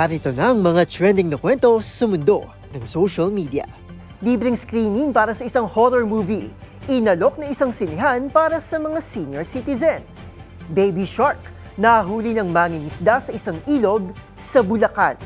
Narito na ang mga trending na kwento sa mundo ng social media. Libreng screening para sa isang horror movie. Inalok na isang sinihan para sa mga senior citizen. Baby Shark, nahuli ng mangingisda sa isang ilog sa Bulacan.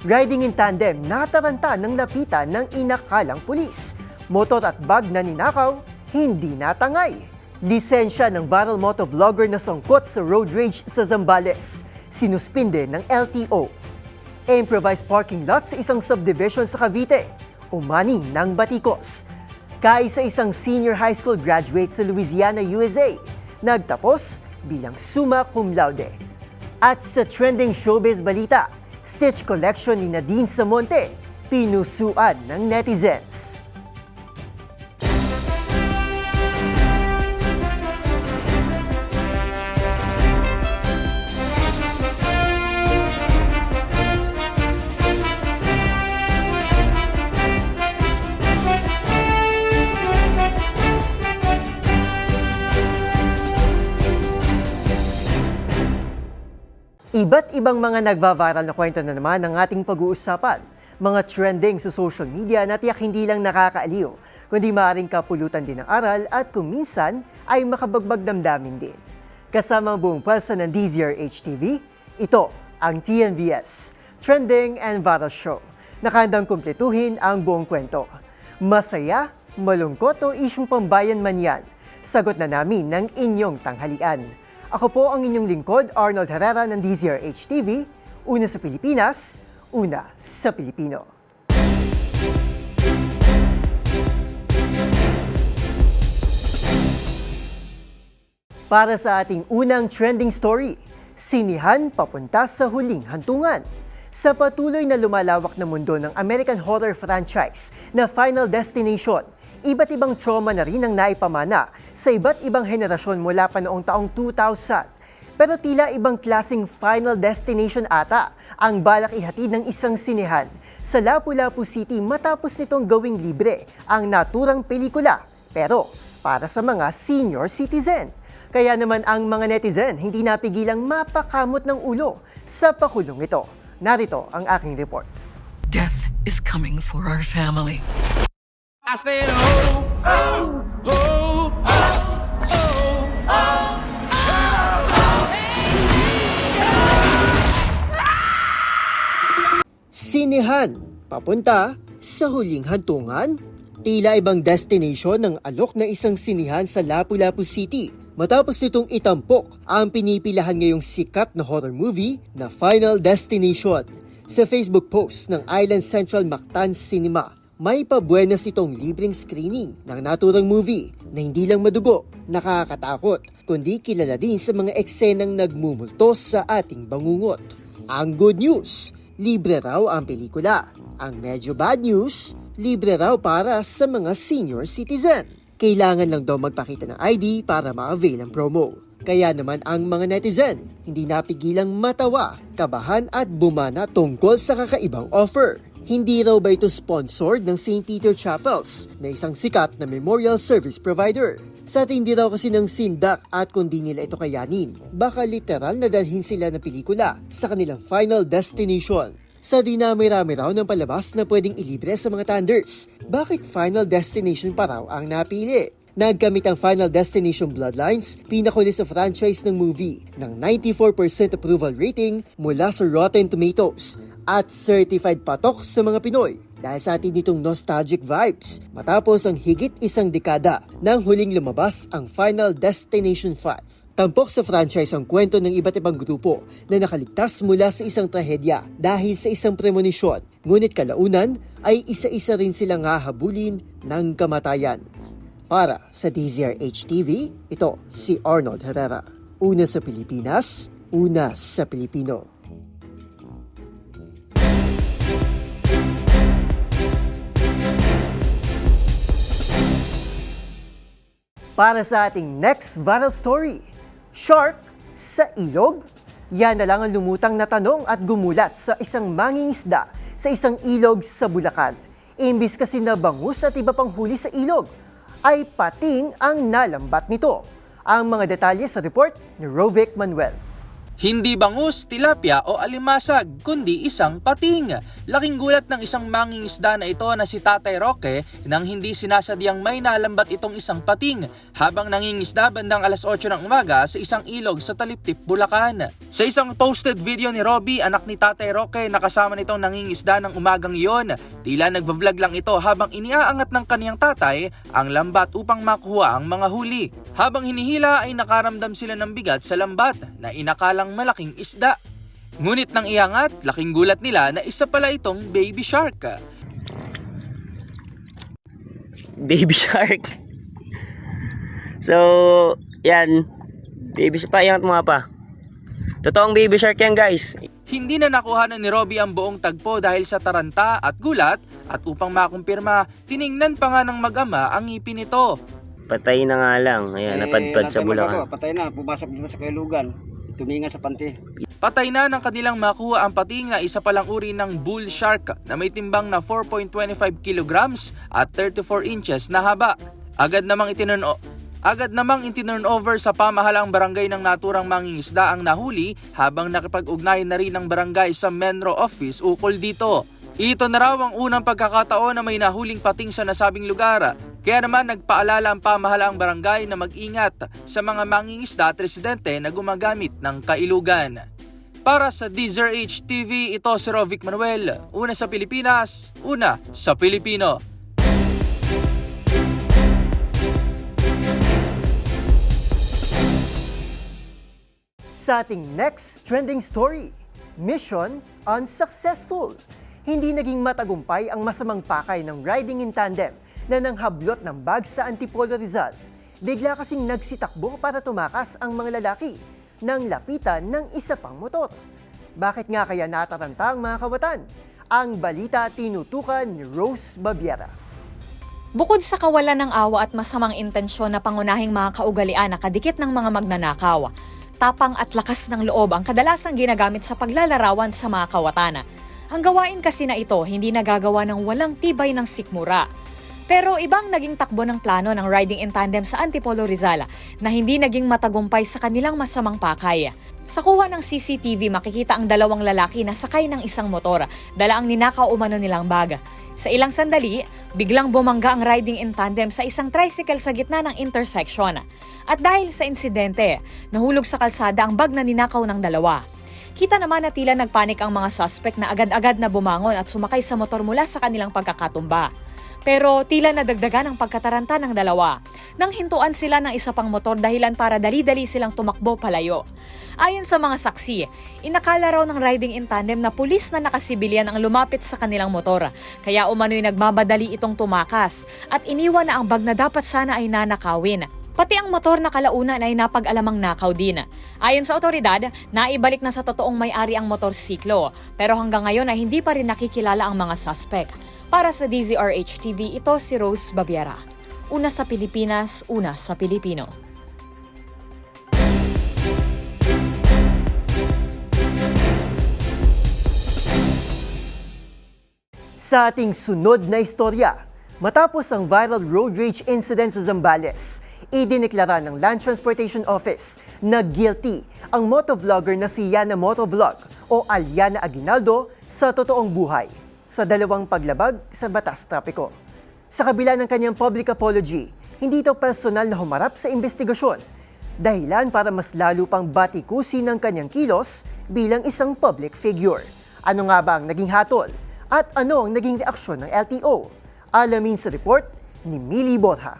Riding in tandem, nataranta ng lapitan ng inakalang pulis. Motor at bag na ninakaw, hindi natangay. Lisensya ng viral motovlogger na sangkot sa road rage sa Zambales. Sinuspinde ng LTO. Improvised parking lot sa isang subdivision sa Cavite. Umani ng batikos. Kaisa isang senior high school graduate sa Louisiana, USA. Nagtapos bilang summa cum laude. At sa trending showbiz balita, Stitch collection ni Nadine Samonte, pinusuan ng netizens. Iba't ibang mga nagva-viral na kwento na naman ang ating pag-uusapan. Mga trending sa social media na tiyak hindi lang nakakaaliw, kundi maaaring kapulutan din ng aral at kung minsan ay makabagbag damdamin din. Kasama ang buong pwesa ng DZR HTV, ito ang TNVS, Trending and Viral Show. Nakandang kumpletuhin ang buong kwento. Masaya, malungkot o isyong pambayan man yan, sagot na namin ng inyong tanghalian. Ako po ang inyong lingkod, Arnold Herrera ng DZRH TV. Una sa Pilipinas, una sa Pilipino. Para sa ating unang trending story, sinihan papunta sa huling hantungan. Sa patuloy na lumalawak na mundo ng American horror franchise na Final Destination, iba't ibang trauma na rin ang naipamana sa iba't ibang henerasyon mula pa noong taong 2000. Pero tila ibang klasing final destination ata ang balak ihatid ng isang sinehan sa Lapu-Lapu City matapos nitong gawing libre ang naturang pelikula. Pero para sa mga senior citizen. Kaya naman ang mga netizen hindi napigilang mapakamot ng ulo sa pakulong ito. Narito ang aking report. Death is coming for our family. I said, oh, oh, oh, oh, oh. Sinehan, papunta sa huling hantungan. Tila ibang destination ng alok na isang sinihan sa Lapu-Lapu City matapos nitong itampok ang pinipilahan ngayong sikat na horror movie na Final Destination. Sa Facebook post ng Island Central Mactan Cinema, may pabuenas itong libreng screening ng naturang movie na hindi lang madugo, nakakatakot, kundi kilala din sa mga eksenang nagmumultos sa ating bangungot. Ang good news, libre raw ang pelikula. Ang medyo bad news, libre raw para sa mga senior citizen. Kailangan lang daw magpakita ng ID para ma-avail ang promo. Kaya naman ang mga netizen, hindi napigilang matawa, kabahan at bumana tungkol sa kakaibang offer. Hindi raw ba ito sponsored ng St. Peter Chapels na isang sikat na memorial service provider? Sa hindi raw kasi ng sindak at kundi nila ito kayanin, baka literal na dalhin sila ng pelikula sa kanilang final destination. Sa dinami-rami raw ng palabas na pwedeng ilibre sa mga thunders, bakit final destination pa raw ang napili? Nagkamit ang Final Destination Bloodlines, pinakuli sa franchise ng movie, ng 94% approval rating mula sa Rotten Tomatoes at certified patok sa mga Pinoy dahil sa atin nitong nostalgic vibes matapos ang higit isang dekada nang huling lumabas ang Final Destination 5. Tampok sa franchise ang kwento ng iba't ibang grupo na nakaligtas mula sa isang trahedya dahil sa isang premonisyon. Ngunit kalaunan ay isa-isa rin silang hahabulin ng kamatayan. Para sa DZRH TV, ito si Arnold Herrera. Una sa Pilipinas, una sa Pilipino. Para sa ating next viral story, Shark sa ilog? Yan na lang ang lumutang na tanong at gumulat sa isang mangingisda sa isang ilog sa Bulacan. Imbis kasi na bangus at iba pang huli sa ilog, ay pating ang nalambat nito. Ang mga detalye sa report ni Rovic Manuel. Hindi bangus, tilapia o alimasag, kundi isang pating. Laking gulat ng isang mangingisda na ito na si Tatay Roque nang hindi sinasadyang may nalambat itong isang pating habang nangingisda bandang alas 8 ng umaga sa isang ilog sa Taliptip, Bulacan. Sa isang posted video ni Robby, anak ni Tatay Roque, nakasama nitong nangingisda ng umagang iyon. Tila nagva-vlog lang ito habang iniaangat ng kaniyang tatay ang lambat upang makuha ang mga huli. Habang hinihila ay nakaramdam sila ng bigat sa lambat na inakalang malaking isda. Ngunit nang iangat, laking gulat nila na isa pala itong baby shark. baby shark. So, yan. Baby shark pa, iangat mo nga pa. Totoong baby shark yan guys. Hindi na nakuhanan ni Robby ang buong tagpo dahil sa taranta at gulat at upang makumpirma, tiningnan pa nga ng mag-ama ang ngipin nito. Patay na nga lang. Ayan, napadpad sa. Bulacan. Patay na, pumasok dito sa Kailugan. Tuminga sa panty. Patay na ng kanilang makuha ang pating na isa palang uri ng bull shark na may timbang na 4.25 kilograms at 34 inches na haba. Agad namang itinurn Agad namang itinurn over sa pamahalang barangay ng naturang mangingisda ang nahuli habang nakipag-ugnay na rin ng barangay sa Menro Office ukol dito. Ito na raw ang unang pagkakataon na may nahuling pating sa nasabing lugar. Kaya naman nagpaalala ang pamahalaang barangay na mag-ingat sa mga mangingisda at residente na gumagamit ng kailugan. Para sa DZRH TV, ito si Rovic Manuel. Una sa Pilipinas, una sa Pilipino. Sa ating next trending story, mission unsuccessful. Hindi naging matagumpay ang masamang pakay ng riding in tandem na nanghablot ng bag sa Antipolo Rizal. Bigla kasing nagsitakbo para tumakas ang mga lalaki nang lapitan ng isa pang motor. Bakit nga kaya nataranta ang mga kawatan? Ang balita tinutukan ni Rose Babiera. Bukod sa kawalan ng awa at masamang intensyon na pangunahing mga kaugalian na kadikit ng mga magnanakaw, tapang at lakas ng loob ang kadalasang ginagamit sa paglalarawan sa mga kawatana. Ang gawain kasi na ito hindi nagagawa ng walang tibay ng sikmura. Pero ibang naging takbo ng plano ng riding in tandem sa Antipolo Rizal na hindi naging matagumpay sa kanilang masamang pakay. Sa kuha ng CCTV makikita ang dalawang lalaki na sakay ng isang motor, dala ang ninakaw umano nilang bag. Sa ilang sandali, biglang bumangga ang riding in tandem sa isang tricycle sa gitna ng intersection. At dahil sa insidente, nahulog sa kalsada ang bag na ninakaw ng dalawa. Kita naman na tila nagpanik ang mga suspect na agad-agad na bumangon at sumakay sa motor mula sa kanilang pagkakatumba. Pero tila nadagdagan ang pagkataranta ng dalawa nang hintuan sila ng isa pang motor dahilan para dali-dali silang tumakbo palayo. Ayon sa mga saksi, inakala raw ng riding in tandem na pulis na nakasibilyan ang lumapit sa kanilang motor. Kaya umano'y nagmamadali itong tumakas at iniwan na ang bag na dapat sana ay nanakawin. Pati ang motor na kalaunan ay napag-alamang nakaw din. Ayon sa otoridad, naibalik na sa totoong may-ari ang motorsiklo. Pero hanggang ngayon ay hindi pa rin nakikilala ang mga suspect. Para sa DZRH TV, ito si Rose Babiera. Una sa Pilipinas, una sa Pilipino. Sa ating sunod na istorya, matapos ang viral road rage incident sa Zambales, idineklara ng Land Transportation Office na guilty ang motovlogger na si Yana Motovlog o Aliana Aguinaldo sa totoong buhay sa dalawang paglabag sa batas trapiko. Sa kabila ng kanyang public apology, hindi ito personal na humarap sa investigasyon dahilan para mas lalo pang batikusin ng kanyang kilos bilang isang public figure. Ano nga ba ang naging hatol? At ano ang naging reaksyon ng LTO? Alamin sa report ni Millie Borja.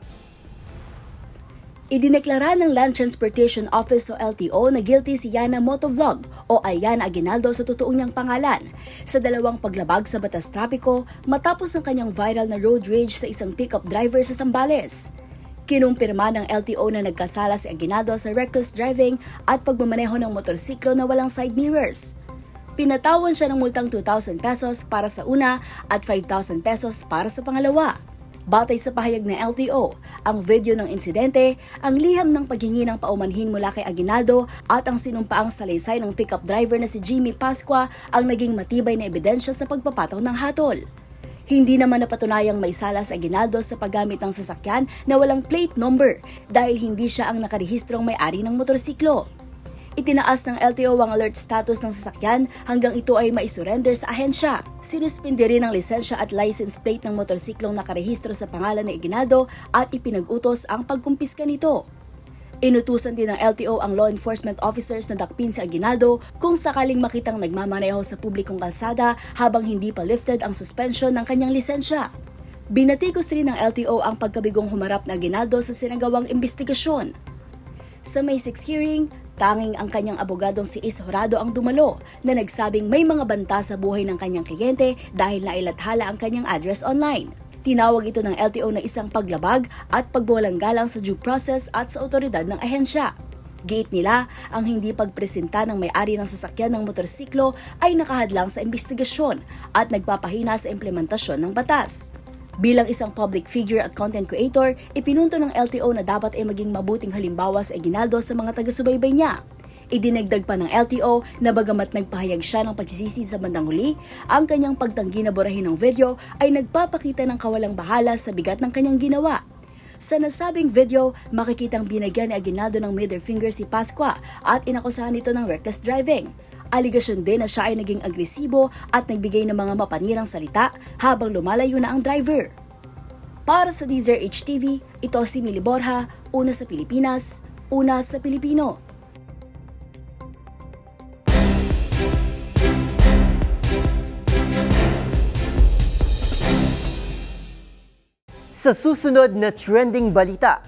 Idineklara ng Land Transportation Office o LTO na guilty si Yana Motovlog o Ayana Aguinaldo sa totoo niyang pangalan sa dalawang paglabag sa batas trapiko matapos ang kanyang viral na road rage sa isang pickup driver sa Sambales. Kinumpirma ng LTO na nagkasala si Aguinaldo sa reckless driving at pagmamaneho ng motorsiklo na walang side mirrors. Pinatawan siya ng multang 2,000 pesos para sa una at 5,000 pesos para sa pangalawa. Batay sa pahayag ng LTO, ang video ng insidente, ang liham ng paghingi ng paumanhin mula kay Aguinaldo at ang sinumpaang salaysay ng pickup driver na si Jimmy Pasqua ang naging matibay na ebidensya sa pagpapataw ng hatol. Hindi naman napatunayang may sala sa Aguinaldo sa paggamit ng sasakyan na walang plate number dahil hindi siya ang nakarehistrong may-ari ng motorsiklo. Itinaas ng LTO ang alert status ng sasakyan hanggang ito ay maisurrender sa ahensya. Sinuspindi rin ang lisensya at license plate ng motorsiklong nakarehistro sa pangalan ni Iginaldo at ipinag-utos ang pagkumpiska nito. Inutusan din ng LTO ang law enforcement officers na dakpin si Aguinaldo kung sakaling makitang nagmamaneho sa publikong kalsada habang hindi pa lifted ang suspension ng kanyang lisensya. Binatikos rin ng LTO ang pagkabigong humarap na Aguinaldo sa sinagawang investigasyon. Sa May 6 hearing, tanging ang kanyang abogadong si Is Horado ang dumalo na nagsabing may mga banta sa buhay ng kanyang kliyente dahil nailathala ang kanyang address online. Tinawag ito ng LTO na isang paglabag at pagbawalang galang sa due process at sa otoridad ng ahensya. Gate nila, ang hindi pagpresenta ng may-ari ng sasakyan ng motorsiklo ay nakahadlang sa investigasyon at nagpapahina sa implementasyon ng batas. Bilang isang public figure at content creator, ipinunto ng LTO na dapat ay maging mabuting halimbawa sa Aguinaldo sa mga taga-subaybay niya. Idinagdag pa ng LTO na bagamat nagpahayag siya ng pagsisisi sa bandang huli, ang kanyang pagtanggi na burahin ng video ay nagpapakita ng kawalang bahala sa bigat ng kanyang ginawa. Sa nasabing video, makikitang binagyan ni Aguinaldo ng middle finger si Pasqua at inakusahan nito ng reckless driving. Aligasyon din na siya ay naging agresibo at nagbigay ng mga mapanirang salita habang lumalayo na ang driver. Para sa Deezer HTV, ito si Mili Borja, una sa Pilipinas, una sa Pilipino. Sa susunod na trending balita,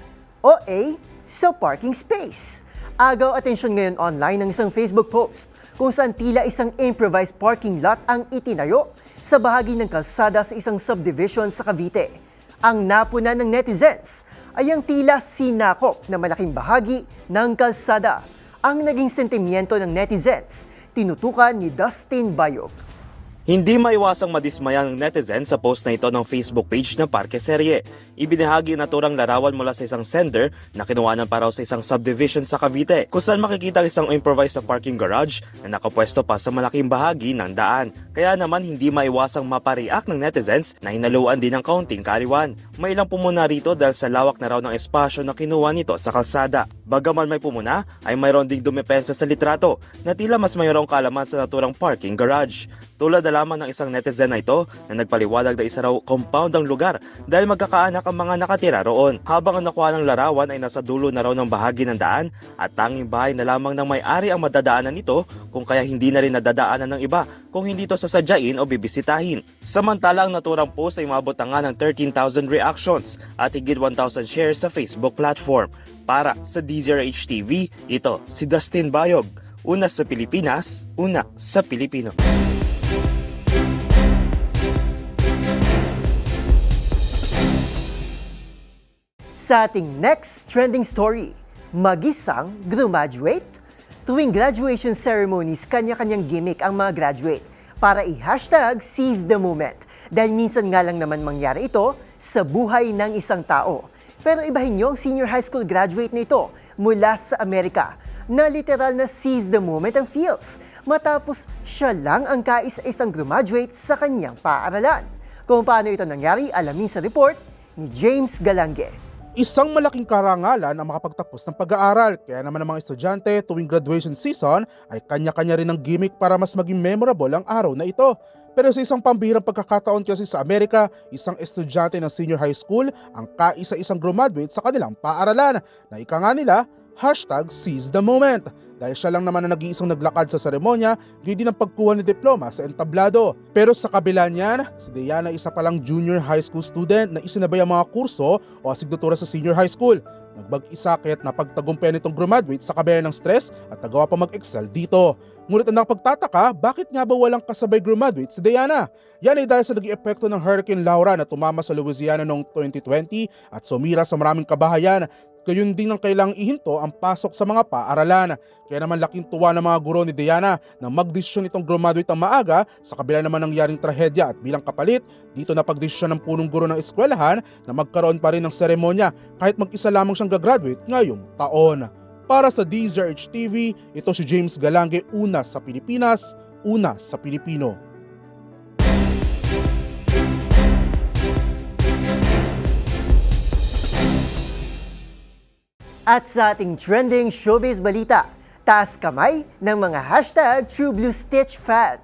OA sa parking space. Agaw atensyon ngayon online ng isang Facebook post kung saan tila isang improvised parking lot ang itinayo sa bahagi ng kalsada sa isang subdivision sa Cavite. Ang napuna ng netizens ay ang tila sinakop na malaking bahagi ng kalsada. Ang naging sentimiento ng netizens, tinutukan ni Dustin Bayog. Hindi maiwasang madismaya ng netizen sa post na ito ng Facebook page ng Parke Serye. Ibinahagi ang naturang larawan mula sa isang sender na kinuhanan para sa isang subdivision sa Cavite kung makikita ang isang improvised na parking garage na nakapwesto pa sa malaking bahagi ng daan. Kaya naman hindi maiwasang mapareact ng netizens na hinaluan din ng kaunting kariwan. May ilang pumuna rito dahil sa lawak na raw ng espasyo na kinuha nito sa kalsada. Bagaman may pumuna, ay mayroon ding dumepensa sa litrato na tila mas mayroong kaalaman sa naturang parking garage. Tulad na lamang ng isang netizen na ito na nagpaliwanag na isa raw compound ang lugar dahil magkakaanak ang mga nakatira roon. Habang ang nakuha ng larawan ay nasa dulo na raw ng bahagi ng daan at tanging bahay na lamang ng may-ari ang madadaanan nito kung kaya hindi na rin nadadaanan ng iba kung hindi ito sasadyain o bibisitahin. Samantala ang naturang post ay umabot na nga ng 13,000 reactions at higit 1,000 shares sa Facebook platform. Para sa DZRH TV, ito si Dustin Bayog. Una sa Pilipinas, una sa Pilipino. Sa ating next trending story, magisang graduate? Tuwing graduation ceremonies, kanya-kanyang gimmick ang mga graduate para i-hashtag seize the moment. Dahil minsan nga lang naman mangyari ito sa buhay ng isang tao. Pero ibahin niyo ang senior high school graduate nito mula sa Amerika na literal na seize the moment ang feels matapos siya lang ang kaisa-isang graduate sa kanyang paaralan. Kung paano ito nangyari, alamin sa report ni James Galange. Isang malaking karangalan ang makapagtapos ng pag-aaral, kaya naman ang mga estudyante tuwing graduation season ay kanya-kanya rin ng gimmick para mas maging memorable ang araw na ito. Pero sa isang pambihirang pagkakataon kasi sa Amerika, isang estudyante ng senior high school ang kaisa-isang graduate sa kanilang paaralan na ika nga nila, hashtag seize the moment. Dahil siya lang naman ang nag-iisang naglakad sa seremonya, din ang pagkuha ng diploma sa entablado. Pero sa kabila niyan, si Diana isa palang junior high school student na isinabay ang mga kurso o asignatura sa senior high school. Nagbag-isa kaya't napagtagumpayan itong graduate sa kabila ng stress at nagawa pa mag-excel dito. Ngunit ang nakapagtataka, bakit nga ba walang kasabay graduate si Diana? Yan ay dahil sa naging epekto ng Hurricane Laura na tumama sa Louisiana noong 2020 at sumira sa maraming kabahayan. Gayon din ang kailang ihinto ang pasok sa mga paaralan. Kaya naman laking tuwa ng mga guro ni Diana na magdesisyon itong graduate ang maaga sa kabila naman nangyaring trahedya at bilang kapalit, dito na pagdesisyon ng punong guro ng eskwelahan na magkaroon pa rin ng seremonya kahit mag-isa lamang siyang gagraduate ngayong taon. Para sa DZRH TV, ito si James Galange, una sa Pilipinas, una sa Pilipino. At sa ating trending showbiz balita, taas kamay ng mga hashtag True Blue Stitch fan.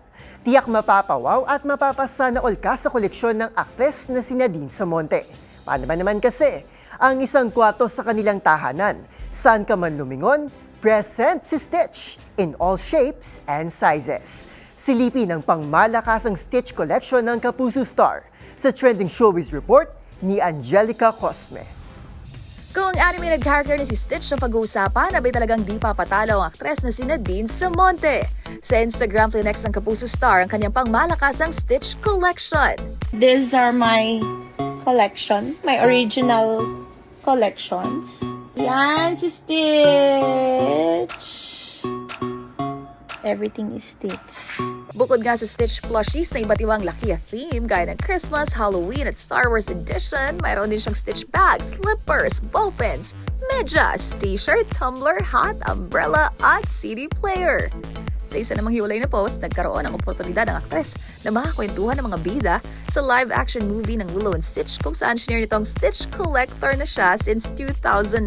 Tiyak mapapawaw at mapapasana all ka sa koleksyon ng aktres na si Nadine Samonte. Paano ba naman kasi? Ang isang kwarto sa kanilang tahanan, saan ka man lumingon, present si Stitch in all shapes and sizes. Silipin ang pangmalakasang Stitch collection ng Kapuso Star sa Trending Showbiz Report ni Angelica Cosme. Kung animated character na si Stitch ang pag-uusapan, abay talagang di papatalo ang aktres na si Nadine Samonte. Sa Instagram, flinex ng Kapuso Star ang kanyang pangmalakasang Stitch collection. These are my collection, my original collections. Yan, si Stitch. Everything is Stitch. Bukod nga sa Stitch plushies na iba't ibang lakiya theme gaya ng Christmas, Halloween at Star Wars edition, mayroon din siyang Stitch bags, slippers, ballpens, medyas, t-shirt, tumbler, hat, umbrella at CD player. Sa isa namang hiwalay na post, nagkaroon ng oportunidad ng aktres na makakwentuhan ng mga bida sa live-action movie ng Willow and Stitch kung saan sinare nitong Stitch Collector na siya since 2009.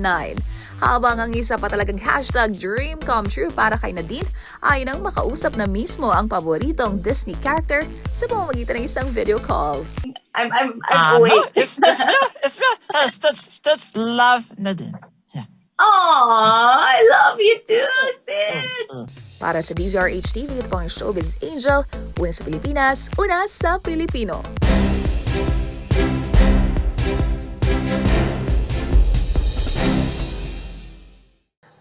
Habang ang isa pa talagang hashtag dream come true para kay Nadine ay nang makausap na mismo ang paboritong Disney character sa pamamagitan ng isang video call. I'm I'm I'm awake. it's, it's real. It's real. Uh, Stutz, Stutz, love Nadine. Aww, I love you too, Stitch! Para sa DZRH TV, ito po ang Showbiz Angel, una sa Pilipinas, una sa Pilipino.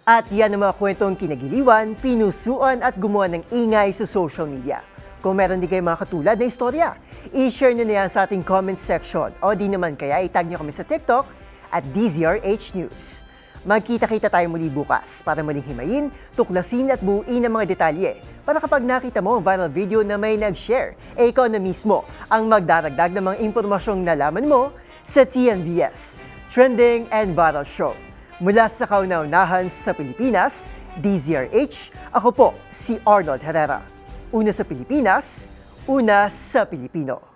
At yan ang mga kwentong kinagiliwan, pinusuan at gumawa ng ingay sa social media. Kung meron din kayo mga katulad na istorya, i-share nyo na yan sa ating comment section o di naman kaya itag nyo kami sa TikTok at DZRH News. Magkita-kita tayo muli bukas para muling himayin, tuklasin at buuin ang mga detalye para kapag nakita mo ang viral video na may nag-share, eh ikaw na mismo ang magdaragdag ng mga impormasyong nalaman mo sa TNVS, Trending and Viral Show. Mula sa kauna-unahan sa Pilipinas, DZRH, ako po si Arnold Herrera. Una sa Pilipinas, una sa Pilipino.